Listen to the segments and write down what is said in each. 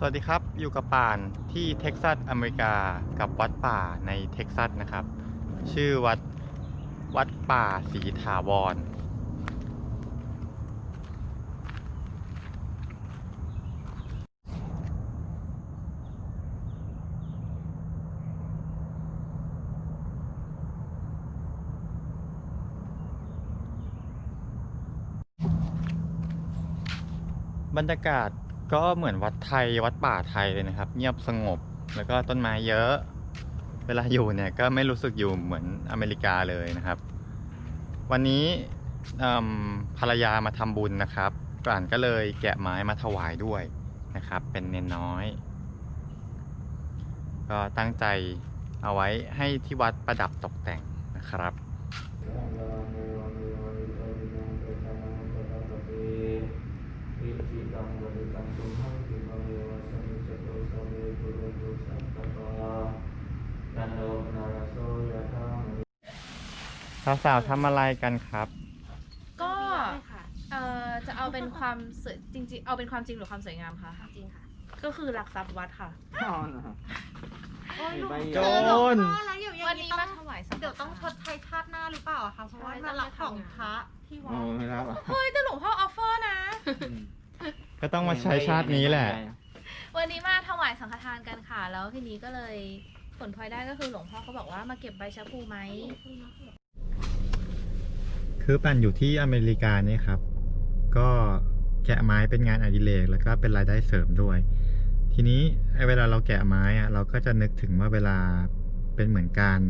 สวัสดีครับ อยู่กับป่านที่เท็กซัสอเมริกากับวัดป่าในเท็กซัสนะครับ ชื่อวัดวัดป่าศรีถาวร บรรยากาศ ก็เหมือนวัดไทยวัดป่าไทยเลยนะครับ เงียบสงบแล้วก็ต้นไม้เยอะ เวลาอยู่เนี่ยก็ไม่รู้สึกอยู่เหมือนอเมริกาเลยนะครับ วันนี้ภรรยามาทำบุญนะครับกลั่นก็เลยแกะไม้มาถวายด้วยนะครับ เป็นเนนน้อย ก็ตั้งใจเอาไว้ให้ที่วัดประดับตกแต่งนะครับ สาวๆทำอะไรกันครับ ก็เอ่อจะเอาเป็นความสวยจริงๆ เอาเป็นความจริงหรือความสวยงามคะจริงค่ะ ก็คือหลักทรัพย์วัดค่ะโจรวันนี้มาถวายสังฆเดี๋ยวต้องชดใช้ชาติหน้าหรือเปล่าอะคะเพราะว่ามารับของพระที่วัด ไม่รับเฮ้ยแต่หลวงพ่อออฟเฟอร์นะ ก็ต้องมาใช้ชาตินี้แหละ วันนี้มาถวายสังฆทานกันค่ะ แล้วทีนี้ก็เลยผลพลอยได้ก็คือหลวงพ่อเขาบอกว่ามาเก็บใบชะพูไหม คือปั่นอยู่ที่อเมริกาเนี่ยครับ ก็แกะไม้เป็นงานอดิเรกแล้วก็เป็นรายได้เสริมด้วย ทีนี้ไอ้เวลาเราแกะไม้อะเราก็จะนึกถึงว่าเวลาเป็นเหมือนการ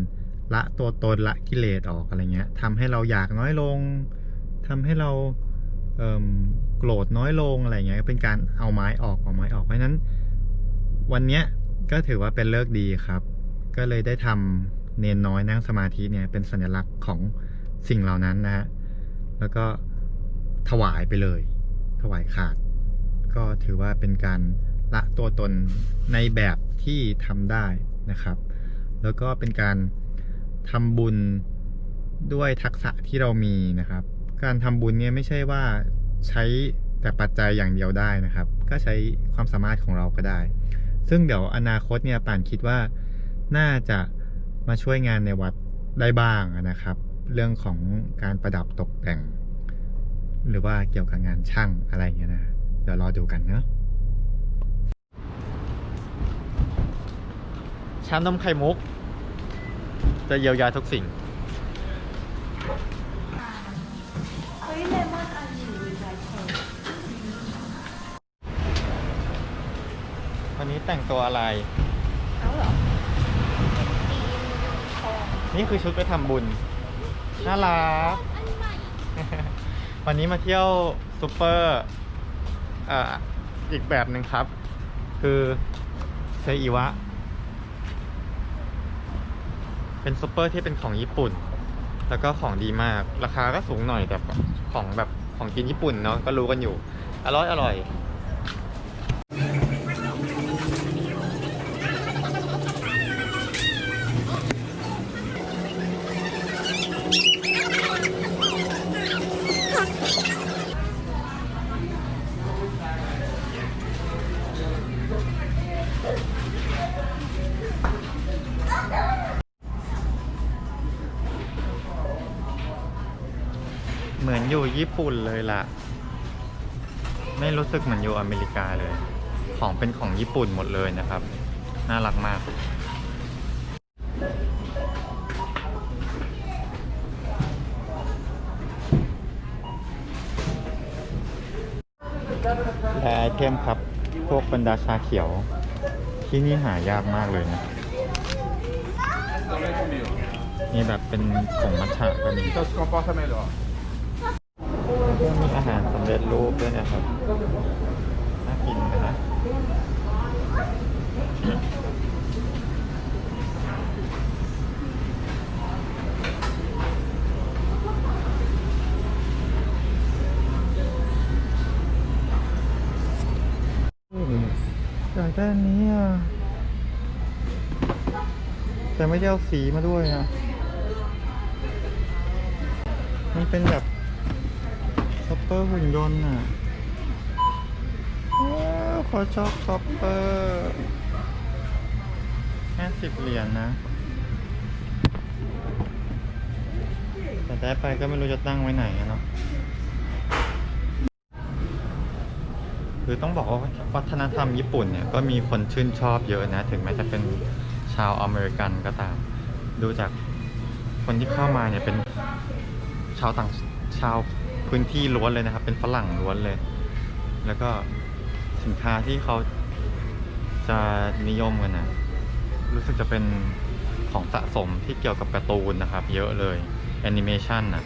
ละตัวตนละกิเลสออกอะไรเงี้ยทำให้เราอยากน้อยลงทำให้เราเโกรธน้อยลงอะไรเงี้ยเป็นการเอาไม้ออกเอาไม้ออกเพราะฉะนั้น วันเนี้ยก็ถือว่าเป็นเลิกดีครับ ก็เลยได้ทำ เนนน้อยนั่งสมาธิเนี่ยเป็นสัญลักษณ์ของสิ่งเหล่านั้นนะฮะแล้วก็ถวายไปเลย ถวายขาด ก็ถือว่าเป็นการละตัวตนในแบบที่ทำได้นะครับ แล้วก็เป็นการทำบุญด้วยทักษะที่เรามีนะครับ การทำบุญเนี่ยไม่ใช่ว่าใช้แต่ปัจจัยอย่างเดียวได้นะครับ ก็ใช้ความสามารถของเราก็ได้ ซึ่งเดี๋ยวอนาคตเนี่ยป่านคิดว่าน่าจะ มาช่วยงานในวัดได้บ้างนะครับ เรื่องของการประดับตกแต่ง หรือว่าเกี่ยวกับงานช่างอะไรอย่างเงี้ยนะเดี๋ยวรอดูกันเนอะชานมไข่มุก จะเยียวยาทุกสิ่งเฮ้ยเลมอนอันนี้วิจัยเชวันนี้แต่งตัวอะไร เอาเหรอ นี่คือชุดไปทำบุญ น่ารัก วันนี้มาเที่ยวซูเปอร์เอ่ออีกแบบหนึ่งครับ คือเซอิวะ เป็นซูเปอร์ที่เป็นของญี่ปุ่น แล้วก็ของดีมาก ราคาก็สูงหน่อยแต่ของแบบของกินญี่ปุ่นเนาะก็รู้กันอยู่ อร่อยอร่อย อยู่ญี่ปุ่นเลยล่ะ ไม่รู้สึกเหมือนอยู่อเมริกาเลย ของเป็นของญี่ปุ่นหมดเลยนะครับ น่ารักมากและไอเทมครับ พวกบรรดาชาเขียว ที่นี่หายากมากเลยนะนี่แบบเป็นผงมัทฉะก็มี มีอาหารสำเร็จรูปด้วยนะครับ น่ากินนะอยากได้อันนี้อะ แต่ไม่ได้เอาสีมาด้วยอะมันเป็นแบบ ซัปเปอร์หุ่นยนต์อะว้าวโคช็อกคอปเปอร์ห้าสิบเหรียญนะ แต่ได้ไปก็ไม่รู้จะตั้งไว้ไหนอะเนาะคือต้องบอกว่าวัฒนธรรมญี่ปุ่นเนี่ยก็มีคนชื่นชอบเยอะนะ ถึงแม้จะเป็นชาวอเมริกันก็ตาม ดูจากคนที่เข้ามาเนี่ยเป็นชาวต่างชาว พื้นที่ล้วนเลยนะครับ เป็นฝรั่งล้วนเลย แล้วก็สินค้าที่เขาจะนิยมกันนะรู้สึกจะเป็นของสะสมที่เกี่ยวกับการ์ตูนนะครับ เยอะเลยแอนิเมชันนะ